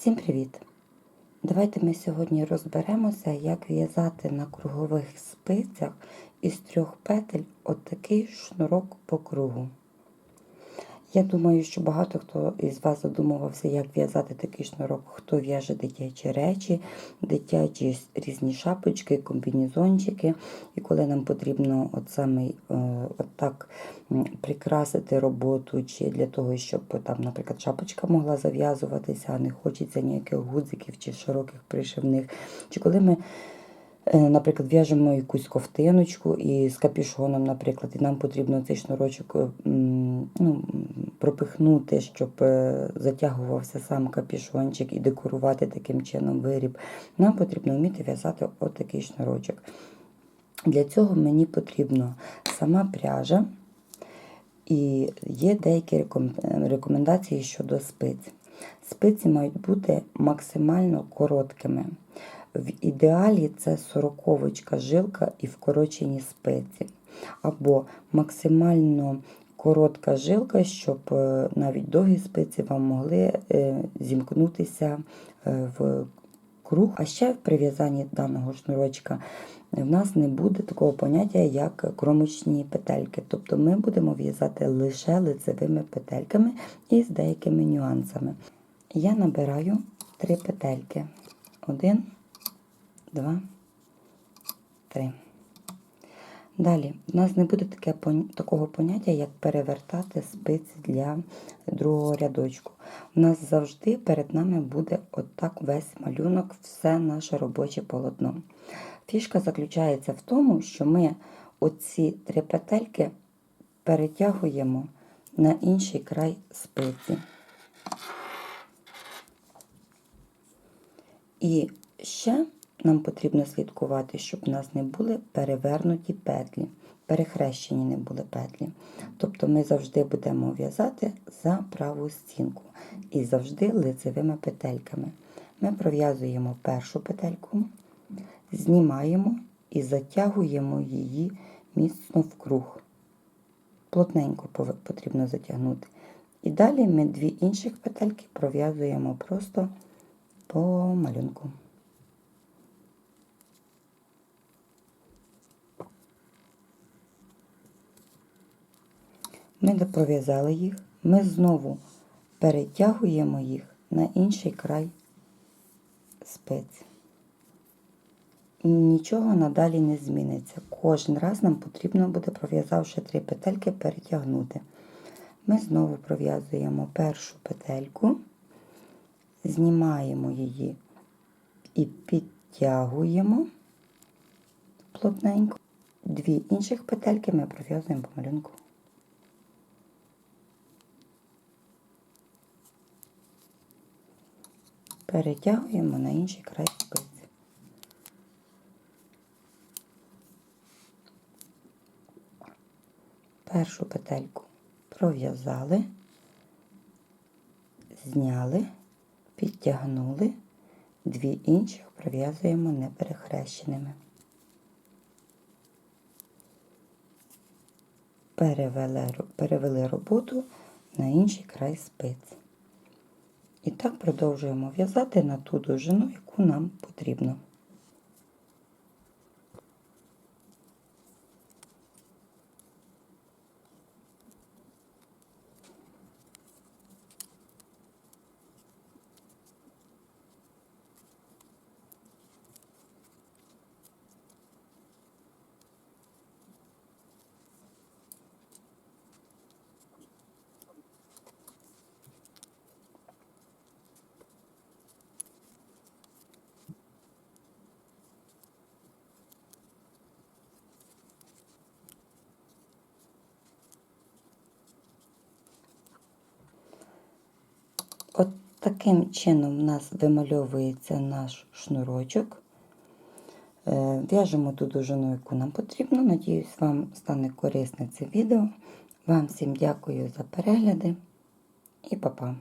Всім привіт! Давайте ми сьогодні розберемося, як в'язати на кругових спицях із трьох петель отакий шнурок по кругу. Я думаю, що багато хто із вас задумувався, як в'язати такий шнурок, хто в'яже дитячі речі, дитячі різні шапочки, комбінезончики. І коли нам потрібно от саме е, от так прикрасити роботу, чи для того, щоб там, наприклад, шапочка могла зав'язуватися, а не хочеться ніяких гудзиків чи широких пришивних. Чи коли ми Наприклад, в'яжемо якусь ковтиночку і з капюшоном, наприклад, і нам потрібно цей шнурочок е, ну, пропихнути, щоб е, затягувався сам капюшончик і декорувати таким чином виріб. Нам потрібно вміти в'язати отакий шнурочок. Для цього мені потрібно сама пряжа, і є деякі рекомендації щодо спиць. Спиці мають бути максимально короткими. В ідеалі це сороковочка жилка і вкорочені спиці. Або максимально коротка жилка, щоб е, навіть довгі спиці вам могли е, зімкнутися е, в круг. А ще при в'язанні даного шнурочка в нас не буде такого поняття, як кромочні петельки. Тобто ми будемо в'язати лише лицевими петельками і з деякими нюансами. Я набираю три петельки. Один, два, три. Далі, у нас не буде таке, такого поняття, як перевертати спиці для другого рядочку. У нас завжди перед нами буде отак весь малюнок, все наше робоче полотно. Фішка заключається в тому, що ми оці три петельки перетягуємо на інший край спиці. І ще нам потрібно слідкувати, щоб у нас не були перевернуті петлі, перехрещені не були петлі. Тобто ми завжди будемо в'язати за праву стінку і завжди лицевими петельками. Ми пров'язуємо першу петельку, знімаємо і затягуємо її міцно в круг. Плотненько потрібно затягнути. І далі ми дві інших петельки пров'язуємо просто по малюнку. Ми допров'язали їх, ми знову перетягуємо їх на інший край спиць. І нічого надалі не зміниться. Кожен раз нам потрібно буде, пров'язавши три петельки, перетягнути. Ми знову пров'язуємо першу петельку, знімаємо її і підтягуємо плотненько. Дві інших петельки ми пров'язуємо по малюнку. Перетягуємо на інший край спиці. Першу петельку пров'язали, зняли, підтягнули, дві інших пров'язуємо неперехрещеними. Перевели, перевели роботу на інший край спиць. І так продовжуємо в'язати на ту довжину, яку нам потрібно. От таким чином у нас вимальовується наш шнурочок. Е, В'яжемо ту довжину, яку нам потрібно. Надіюсь, вам стане корисне це відео. Вам всім дякую за перегляди і па-па.